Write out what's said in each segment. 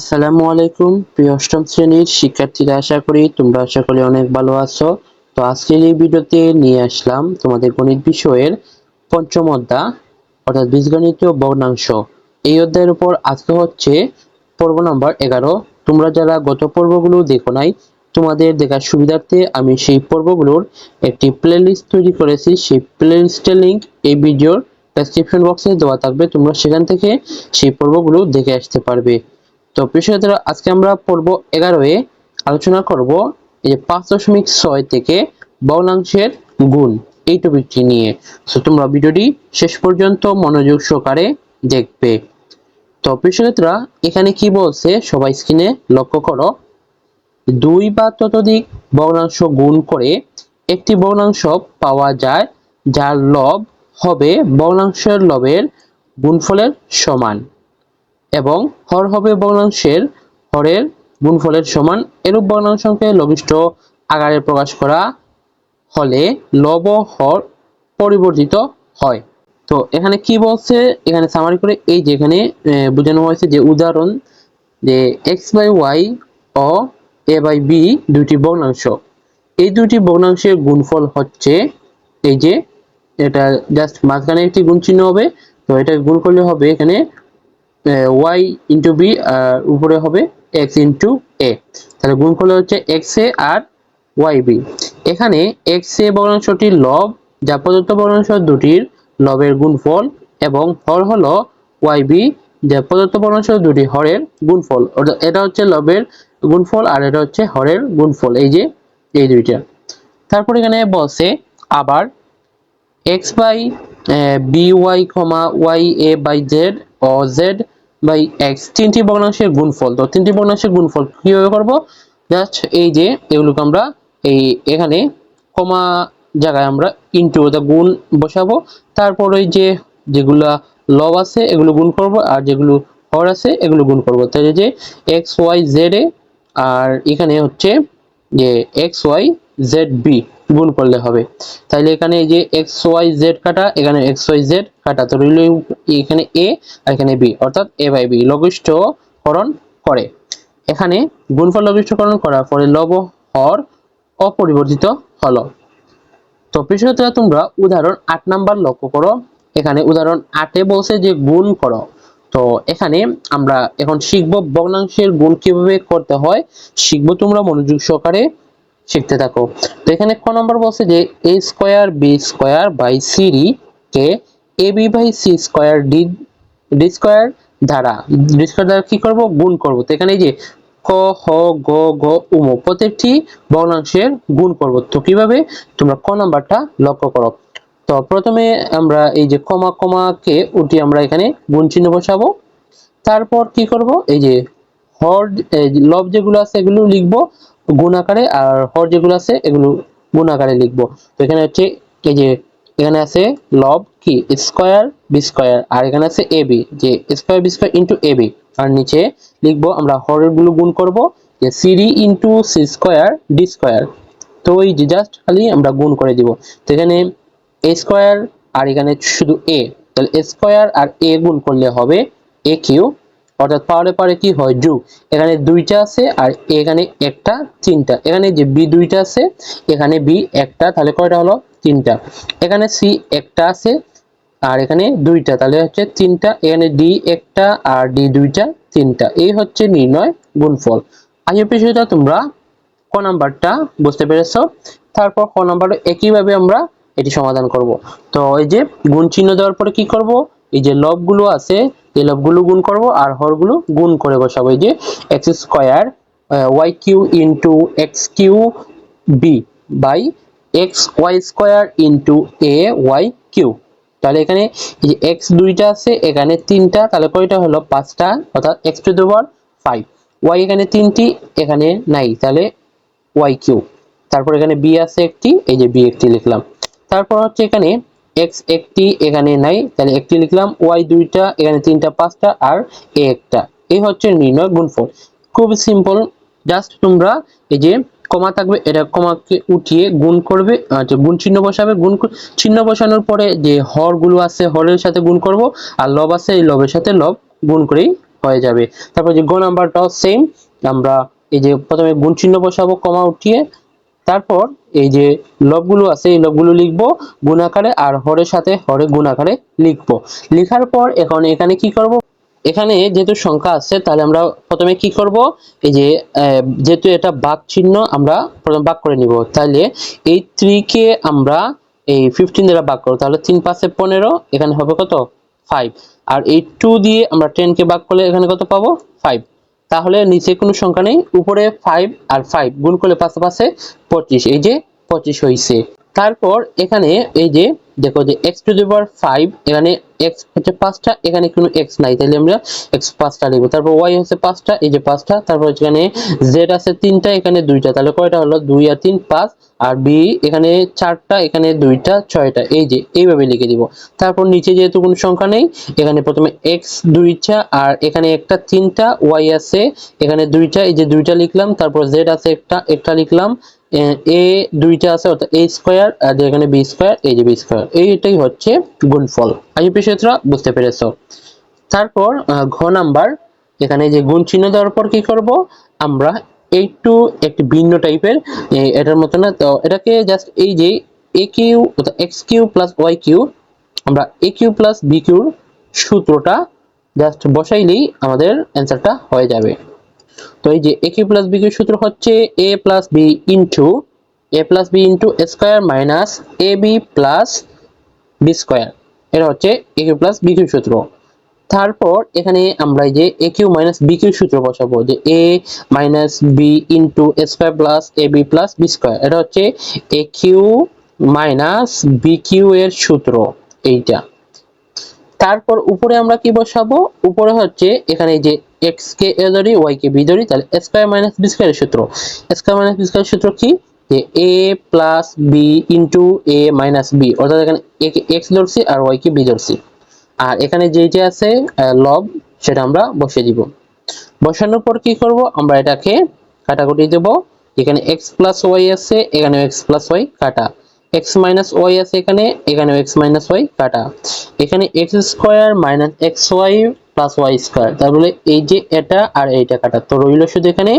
আসসালামু আলাইকুম, প্রিয় অষ্টম শ্রেণির শিক্ষার্থীরা, আশা করি তোমরা সকলে অনেক ভালো আছো। তো আজকের এই ভিডিওতে নিয়ে আসলাম তোমাদের গণিত বিষয়ের পঞ্চম অধ্যায়, অর্থাৎ বীজগণিতীয় ভগ্নাংশ। এই অধ্যায়ের উপর আজকে হচ্ছে পর্ব নাম্বার এগারো। তোমরা যারা গত পর্বগুলো দেখো নাই, তোমাদের দেখার সুবিধার্থে আমি সেই পর্বগুলোর একটি প্লেলিস্ট তৈরি করেছি। সেই প্লেলিস্টের লিংক এই ভিডিওর ডেসক্রিপশন বক্সে দেওয়া থাকবে। তোমরা সেখান থেকে সেই পর্বগুলো দেখে আসতে পারবে। তো বিষয়টা আজকে আমরা পর্ব এগারোয়ে আলোচনা করব এই যে পাঁচ দশমিক ছয় থেকে বহুলাংশের গুণ এই টপিকটি নিয়ে। তো তোমরা ভিডিওটি শেষ পর্যন্ত মনোযোগ সহকারে দেখবে। তো বিষয়টা এখানে কি বলছে? সবাই স্ক্রিনে লক্ষ্য করো। দুই বা ততোধিক ভগ্নাংশ গুণ করে একটি ভগ্নাংশ পাওয়া যায়, যার লব হবে ভগ্নাংশের লবের গুণফলের সমান। এবং হর হবে ভগ্নাংশের হরের গুণফলের সমান এরূপ ভগ্নাংশকে লঘিষ্ঠ আকারে প্রকাশ করা হলে লব হর পরিবর্তিত হয়। তো এখানে কি বলছে? এখানে সামারি করে এই যে এখানে বোঝানো হয়েছে যে উদাহরণ যে এক্স বাই ওয়াই ও এ বাই বি দুটি ভগ্নাংশ এই দুটি ভগ্নাংশের গুণফল হচ্ছে এই যে এটা জাস্ট মাঝখানে একটি গুণ চিহ্ন হবে, তো এটা গুণ করলে হবে এখানে ওয়াই ইন্টু বি আর উপরে হবে এক্স ইন্টু এ তাহলে গুণ করলে হচ্ছে এক্স এ আর ওয়াই বি এখানে এক্স এ ভগ্নাংশটির লব যা প্রদত্ত ভগ্নাংশ দুটির লবের গুণফল, এবং হর হলো ওয়াই বি যা প্রদত্ত ভগ্নাংশ দুটি হরের গুণফল। অর্থাৎ এটা হচ্ছে লবের গুণফল, আর এটা হচ্ছে হরের গুণফল, এই যে, এই দুইটা। তারপর এখানে বলছে আবার এক্স বাই বি ওয়াই কমা ওয়াই এ বাই জেড ও জেড বাই এক্স তিনটি ভগ্নাংশের গুণফল। তো তিনটি ভগ্নাংশের গুণফল কীভাবে করব? জাস্ট এই যে, এগুলোকে আমরা এই এখানে কমা জায়গায় আমরা ইনটু অর্থাৎ গুণ বসাবো। তারপর ওই যে যেগুলা লব আছে, এগুলো গুণ করব, আর যেগুলো হর আছে, এগুলো গুণ করব। তাহলে যে এক্স ওয়াই জেড এ, আর এখানে হচ্ছে যে এক্স ওয়াই জেড বি গুণ করলে হবে। তাহলে এখানে যে এক্স ওয়াই জেড কাটা, এখানে এক্স ওয়াই জেড কাটা। তো রইল এখানে এ আর এখানে বি অর্থাৎ এ বাই বি লঘিষ্ঠকরণ করে। এখানে গুণফল লঘিষ্ঠকরণ করার পরে লব হর অপরিবর্তিত হলো। তো বিষয়টা তোমরা উদাহরণ আট নাম্বার লক্ষ্য করো। এখানে উদাহরণ আটে বলছে যে গুণ করো। তো এখানে আমরা এখন শিখব ভগ্নাংশের গুণ কীভাবে করতে হয়। শিখব তোমরা মনোযোগ সহকারে। শিখতে থাকো। তো এখানে ক নম্বর বলছে যে A square B square by C K A B by C square D D square দ্বারা ডি স্কোয়ার দ্বারা কি করব? গুণ করব। তো এখানে এই যে ক, হ, গ গ উম প্রত্যেকটি ভগ্নাংশের গুণ করব। তো কীভাবে? তোমরা ক নাম্বারটা লক্ষ্য করো। তো প্রথমে আমরা এই যে কমা কমা কে উঠি আমরা এখানে গুণ চিহ্ন বসাবো। তারপর কি করব? এই যে হর লব যেগুলো আছে এগুলো লিখব। গুণ আকারে আর হর যেগুলো আছে, এগুলো গুণ আকারে লিখব। তো এখানে হচ্ছে এই যে, এখানে আছে লব কি? স্কয়ার বি স্কয়ার আর এখানে আছে এ বি যে square B square into A B আর নিচে লিখব আমরা হরেরগুলো গুণ করব, যে CD into C square D square তো এই যে জাস্ট খালি আমরা গুণ করে দিব। তো এখানে এ স্কয়ার আর এখানে শুধু এ তাহলে স্কয়ার আর এ গুণ করলে হবে এ কিউ অর্থাৎ পাওয়ারে পারে কি হয়? যোগ। এখানে দুইটা আছে আর এখানে একটা, তিনটা। এখানে যে বি দুইটা আছে, এখানে বি একটা, তাহলে কয়টা হলো? তিনটা। এখানে সি একটা আছে আর এখানে দুইটা, তাহলে হচ্ছে তিনটা। এখানে ডি একটা আর ডি দুইটা, তিনটা। এই হচ্ছে নির্ণয় গুণফল। আজকের বিষয়টা তোমরা? ক নাম্বারটা বুঝতে পেরেছ? তারপর ক নাম্বারটা একইভাবে আমরা এটি সমাধান করব। তো এই যে গুণ চিহ্ন দেওয়ার পরে কি করব? এই যে লবগুলো আছে, এই লবগুলো গুণ করব আর হরগুলো গুণ করে বসাবো। এই যে X square Y Q into X Q B by X Y square into A Y Q তাহলে এখানে এই যে এক্স দুইটা আছে, এখানে তিনটা, তাহলে কয়টা হলো? পাঁচটা, অর্থাৎ X to the power five Y এখানে তিনটি, এখানে নাই, তাহলে ওয়াই কিউ তারপর এখানে বি আছে একটি, এই যে বি একটি লিখলাম। তারপর হচ্ছে এখানে এক্স একটি এখানে নাই, তাহলে একটি লিখলাম ওয়াই দুইটা, এখানে তিনটা, পাঁচটা, আর এ একটা। এই হচ্ছে নির্ণয় গুণফল। খুব সিম্পল জাস্ট তোমরা এই যে কমা থাকবে, এটা কমাকে উঠিয়ে গুণ করবে আচ্ছা গুণ চিহ্ন বসাবে, গুণ চিহ্ন বসানোর পরে যে হরগুলো আছে, হরের সাথে গুণ করব, আর লব আছে, এই লবের সাথে লব গুণ করেই হয়ে যাবে। তারপর যে গ নাম্বারটাও সেম আমরা এই যে প্রথমে গুণ চিহ্ন বসাবো, কমা উঠিয়ে, তারপর এই যে লবগুলো আছে, এই লবগুলো লিখব গুণ আকারে আর হরের সাথে হরে গুণ আকারে লিখব। লেখার পর এখন এখানে কি করব? এখানে যেহেতু সংখ্যা আছে, তাহলে আমরা প্রথমে কি করব? এই যে যেহেতু এটা বাক চিহ্ন, আমরা প্রথমে বাক করে নিব। তাহলে এই থ্রি কে আমরা এই ফিফটিন দ্বারা ভাগ করব। তাহলে তিন পাঁচে পনেরো, এখানে হবে কত? ফাইভ আর এই টু দিয়ে আমরা টেন কে ভাগ করলে এখানে কত পাবো? ফাইভ তাহলে নিচে কোনো সংখ্যা নেই, উপরে ফাইভ আর ফাইভ গুণ করলে পাশে পাশে পঁচিশ, এই যে পঁচিশ হয়েছে তারপর এখানে এই যে, দেখো যে X to the power five এখানে এক্স হচ্ছে পাঁচটা, এখানে কোনো এক্স নাই। তাহলে আমরা এক্স পাঁচটা লিখব। তারপর ওয়াই হচ্ছে পাঁচটা, এই যে পাঁচটা, তারপর এখানে জেড আছে তিনটা, এখানে দুইটা। তাহলে কয়টা হলো? দুই আর তিন, পাঁচ। আর বি এখানে চারটা, এখানে দুইটা, ছয়টা। এই যে, এইভাবে লিখে দিব। তারপর নিচে যেহেতু কোনো সংখ্যা নেই, এখানে প্রথমে এক্স দুইটা, আর এখানে একটা তিনটা ওয়াই আছে, এখানে দুইটা, এই যে দুইটা লিখলাম। তারপর জেড আছে একটা একটা লিখলাম। এ দুইটা আছে, অর্থাৎ এ স্কোয়ার আর এখানে বি স্কোয়ার, এই যে বি স্কোয়ার, এইটাই হচ্ছে গুণফল। আইপি বিষয়টা বুঝতে পেরেছ। তারপর ঘ নাম্বার, এখানে যে গুণ চিহ্ন দেওয়ার পর কি করব? আমরা একটু একটি ভিন্ন টাইপের এটার মতো না, তো এটাকে জাস্ট এই যে A Q X Q plus Y Q, আমরা এ কিউ প্লাস বি কিউর সূত্রটা জাস্ট বসাইলেই আমাদের অ্যান্সারটা হয়ে যাবে। তো এই যে এ প্লাস বি কিউ সূত্র হচ্ছে A plus B into A plus B into square minus A B plus B square এটা হচ্ছে এ প্লাস বি কিউ সূত্র। তারপর এখানে আমরা এই যে A Q minus B Q সূত্র বসাবো, যে A minus B into square plus A B plus B square এটা হচ্ছে A Q minus B Q এর সূত্র, এইটা। তারপর উপরে আমরা কি বসাবো? উপরে হচ্ছে এখানে যে এক্স কে এ ধরি ওয়াই কে বি ধরি, তাহলে স্কোয়ার মাইনাস বি স্কোয়ারের সূত্র। স্কোয়ার মাইনাস বি স্কোয়ারের সূত্র কি? যে A plus B into A minus B অর্থাৎ এখানে এ কে এক্স ধরছি আর ওয়াই কে বি ধরছি। আর এখানে যে যে আছে লব সেটা আমরা বসিয়ে দিব। বসানোর পর কি করব? আমরা এটাকে কাটাকুটি দেব। এখানে এক্স প্লাস ওয়াই আছে এখানে এক্স প্লাস ওয়াই কাটা। X মাইনাস ওয়াই আছে এখানে এখানে x মাইনাস ওয়াই কাটা। এখানে X square minus X Y plus Y square তাহলে এই যে এটা আর এইটা কাটা। তো রইল শুধু এখানে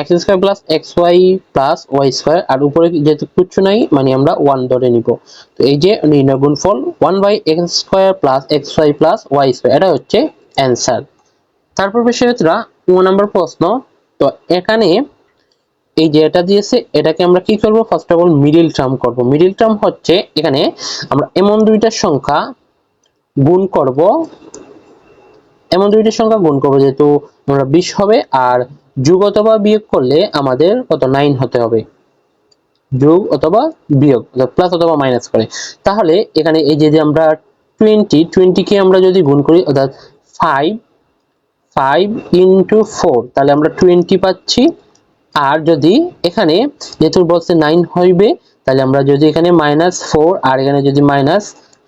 X square plus X Y plus Y square আর উপরে যেহেতু কিচ্ছু নাই মানে আমরা ওয়ান ধরে নিব। তো এই যে নির্ণয় গুণফল one by X square plus X Y plus Y square এটা হচ্ছে অ্যান্সার তারপর বিষয়টা, ও নাম্বার প্রশ্ন। তো এখানে এই যে এটা দিয়েছে, এটাকে আমরা কি করব? First of all middle term করব। মিডিল টার্ম হচ্ছে এখানে আমরা এমন দুইটা সংখ্যা গুণ করব। এমন দুইটা সংখ্যা গুণ করব, যেহেতু আমরা 20 হবে, আর যোগ অথবা বিয়োগ করলে আমাদের কত? 9 হতে হবে। যোগ অথবা বিয়োগ প্লাস অথবা মাইনাস করে। তাহলে এখানে এই যে আমরা 20 20 কে আমরা যদি গুণ করি, অর্থাৎ 5 ফাইভ ইন্টু ফোর তাহলে আমরা টোয়েন্টি পাচ্ছি। আর যদি এখানে যেহেতু বলছে নাইন হইবে, তাহলে আমরা যদি এখানে মাইনাস ফোর আর এখানে যদি মাইনাস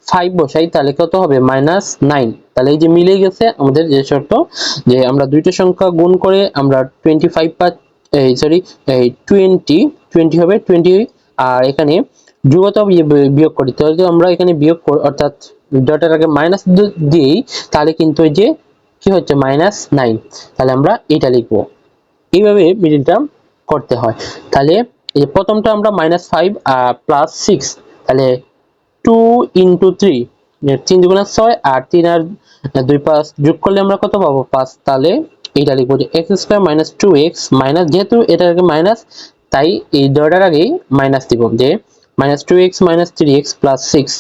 ফাইভ বসাই, তাহলে কত হবে? মাইনাস নাইন তাহলে এই যে মিলে গেছে আমাদের যে শর্ত যে আমরা দুইটা সংখ্যা গুণ করে আমরা টোয়েন্টি ফাইভ পা এই সরি এই টোয়েন্টি টোয়েন্টি হবে টোয়েন্টি আর এখানে যুগত বিয়োগ করি। তাহলে আমরা এখানে বিয়োগ অর্থাৎ ডটের আগে মাইনাস দিই, তাহলে কিন্তু এই যে কি হচ্ছে? মাইনাস নাইন তাহলে আমরা এটা লিখব। এইভাবে মিডিল টার্ম করতে হয়। তাহলে এই প্রথমটা আমরা মাইনাস ফাইভ প্লাস সিক্স তাহলে টু ইন্টু থ্রি তিন দুগুণা ছয় আর তিন আর দুই পাঁচ যোগ করলে আমরা কত পাবো? পাঁচ। তাহলে এইটা লিখব যে X square minus two X minus যেহেতু আগে মাইনাস তাই এই দরটার আগেই মাইনাস দিব যে minus two X minus three X plus six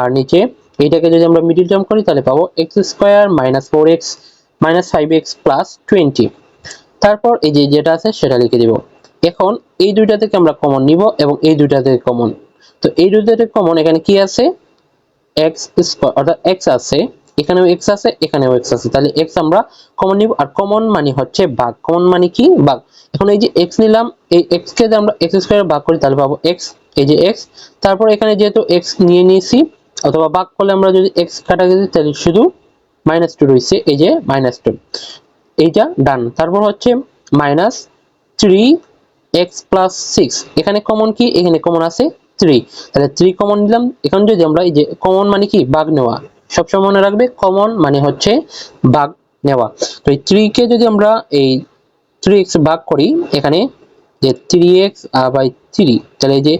আর নিচে এইটাকে যদি আমরা মিডিল টার্ম করি, তাহলে পাবো X square minus four X minus five X plus twenty তারপর এই যে যেটা আছে সেটা লিখে দিব। এখন এই দুইটা থেকে আমরা কমন নিব এবং এই দুইটা থেকে কমন তো এই দুইটা থেকে কমন এখানে কি আছে? এক্স স্কোয়ার অর্থাৎ এক্স আছে, এখানেও এক্স আছে, এখানেও এক্স আছে। তাহলে এক্স আমরা কমন নিব আর কমন মানে হচ্ছে ভাগ। কমন মানে কি? ভাগ। এখন এই যে এক্স নিলাম, এই এক্স কে আমরা এক্স স্কোয়ার ভাগ করি, তাহলে পাবো এক্স এই যে এক্স তারপর এখানে যেহেতু এক্স নিয়ে নিয়েছি, অথবা ভাগ করলে আমরা যদি এক্স কাটা গেছি তাহলে শুধু মাইনাস টু রয়েছে, এই যে মাইনাস টু এইটা ডান তারপর হচ্ছে minus three X plus six এখানে কমন কি? এখানে কমন আছে থ্রি তাহলে থ্রি কমন নিলাম। এখন যদি আমরা এই যে কমন মানে কি? বাঘ নেওয়া। সবসময় মনে রাখবে কমন মানে হচ্ছে বাঘ নেওয়া। তো এই থ্রি কে যদি আমরা এই থ্রি এক্স ভাগ করি, এখানে যে থ্রি এক্স বাই থ্রি তাহলে এই যে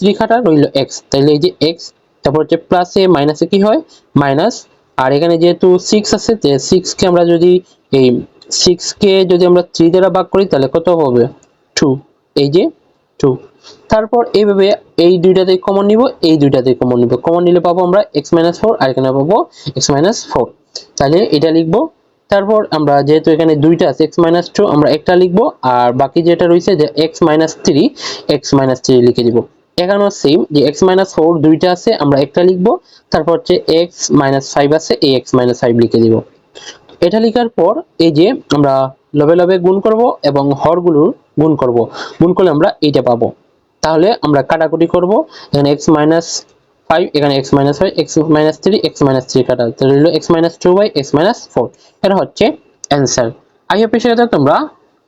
থ্রি খাটা রইল এক্স তাহলে এই যে এক্স তারপর হচ্ছে প্লাসে মাইনাসে কি হয়? মাইনাস আর এখানে যেহেতু সিক্স আছে সিক্স কে আমরা যদি এই সিক্স কে যদি আমরা থ্রি দ্বারা ভাগ করি, তাহলে কত হবে? টু এই যে টু তারপর এইভাবে এই দুইটাতে কমন নিব, এই দুইটাতে কমন নিব। কমন নিলে পাবো আমরা এক্স মাইনাস ফোর আর এখানে পাবো এক্স মাইনাস ফোর তাহলে এটা লিখব। তারপর আমরা যেহেতু এখানে দুইটা আছে এক্স মাইনাস টু আমরা একটা লিখব, আর বাকি যেটা রয়েছে যে X minus three X minus three লিখে দিব। এখানেও সেম যে এক্স মাইনাস ফোর দুইটা আছে, আমরা একটা লিখব। তারপর হচ্ছে এক্স মাইনাস ফাইভ আছে, এই এক্স মাইনাস ফাইভ লিখে দিব। এটা লেখার পর এই যে আমরা লবে লবে গুণ করব এবং হরগুলোর গুণ করব। গুণ করলে আমরা এইটা পাবো। তাহলে আমরা কাটাকুটি করব। এখানে এক্স মাইনাস ফাইভ এখানে X minus five X minus three X minus three কাটা। তো রইল X minus two by X minus four এটা হচ্ছে অ্যান্সার আই হোপ পেশাগত তোমরা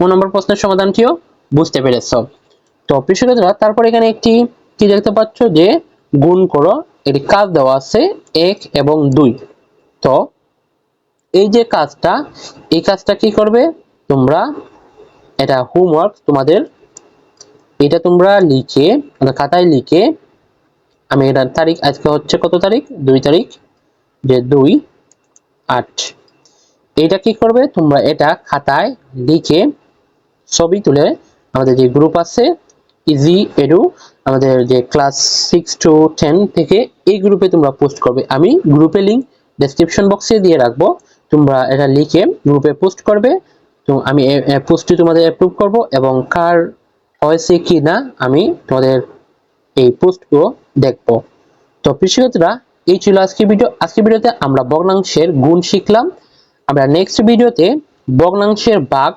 কোন নম্বর প্রশ্নের সমাধানটিও বুঝতে পেরেছ। তো পেশাগতরা তারপর এখানে একটি কি দেখতে পাচ্ছ যে, গুণ করো। একটি কাজ দেওয়া আছে এক এবং দুই। তো এই যে কাজটা, এই কাজটা কি করবে? তোমরা এটা হোমওয়ার্ক তোমাদের, এটা তোমরা লিখে মানে খাতায় লিখে, আমি এটার তারিখ, আজকে হচ্ছে কত তারিখ? দুই তারিখ, যে দুই আট। এটা কি করবে? তোমরা এটা খাতায় লিখে ছবি তুলে আমাদের যে গ্রুপ আছে ইজি এডু আমাদের যে ক্লাস সিক্স টু টেন থেকে এই গ্রুপে তোমরা পোস্ট করবে। আমি গ্রুপে লিঙ্ক ডেসক্রিপশন বক্সে দিয়ে রাখব। তোমরা এটা লিখে গ্রুপে পোস্ট করবে। তো আমি পোস্টটি তোমাদের অ্যাপ্রুভ করব এবং কার হয়েছে কি না আমি তোমাদের এই পোস্টগুলো দেখব। তো কৃষিকতরা এই ছিল আজকে ভিডিও। আজকে ভিডিওতে আমরা ভগ্নাংশের গুণ শিখলাম। আমরা নেক্সট ভিডিওতে ভগ্নাংশের ভাগ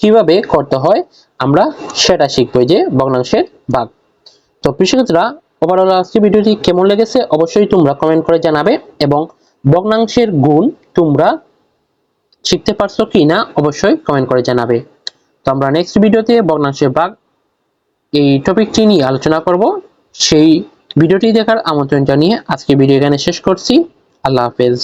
কীভাবে করতে হয় আমরা সেটা শিখব যে ভগ্নাংশের ভাগ তো কৃষিকতরা ওভারঅল আজকে ভিডিওটি কেমন লেগেছে অবশ্যই তোমরা কমেন্ট করে জানাবে এবং ভগ্নাংশের গুণ তোমরা শিখতে পারছ কি না, অবশ্যই কমেন্ট করে জানাবে। তো আমরা নেক্সট ভিডিওতে ভগ্নাংশের ভাগ এই টপিকটি নিয়ে আলোচনা করব। সেই ভিডিওটি দেখার আমন্ত্রণ জানিয়ে আজকে ভিডিও এখানে শেষ করছি। আল্লাহ হাফেজ।